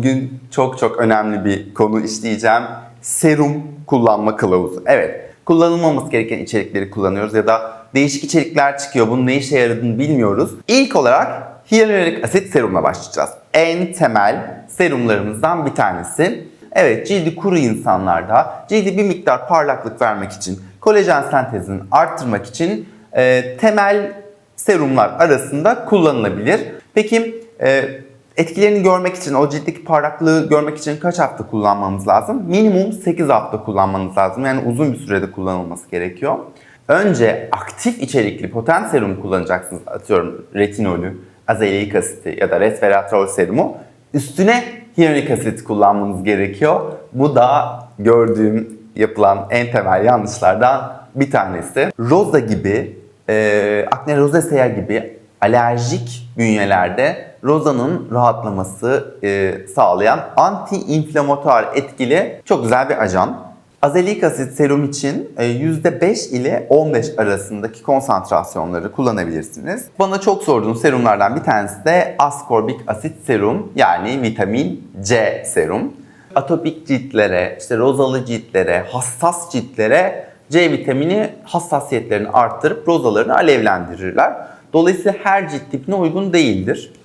Bugün çok çok önemli bir konu işleyeceğim. Serum kullanma kılavuzu. Evet, kullanılmaması gereken içerikleri kullanıyoruz ya da değişik içerikler çıkıyor. Bunun ne işe yaradığını bilmiyoruz. İlk olarak hyaluronik asit serumla başlayacağız. En temel serumlarımızdan bir tanesi. Evet, cildi kuru insanlarda cildi bir miktar parlaklık vermek için, kolajen sentezini arttırmak için e, temel serumlar arasında kullanılabilir. Peki e, etkilerini görmek için, o ciltteki parlaklığı görmek için kaç hafta kullanmamız lazım? Minimum 8 hafta kullanmanız lazım. Yani uzun bir sürede kullanılması gerekiyor. Önce aktif içerikli potent serum kullanacaksınız. Atıyorum retinolü, azelaiik asiti ya da resveratrol serumu. Üstüne hyaluronik asit kullanmanız gerekiyor. Bu da gördüğüm yapılan en temel yanlışlardan bir tanesi. Roza gibi, e, akne rozesea gibi alerjik bünyelerde rozanın rahatlaması e, sağlayan anti-inflamatuar etkili çok güzel bir ajan. Azelik asit serum için e, %5 ile 15 arasındaki konsantrasyonları kullanabilirsiniz. Bana çok sorduğunuz serumlardan bir tanesi de ascorbik asit serum yani vitamin C serum. Atopik ciltlere, işte rozalı ciltlere, hassas ciltlere C vitamini hassasiyetlerini arttırıp rozalarını alevlendirirler. Dolayısıyla her cilt tipine uygun değildir.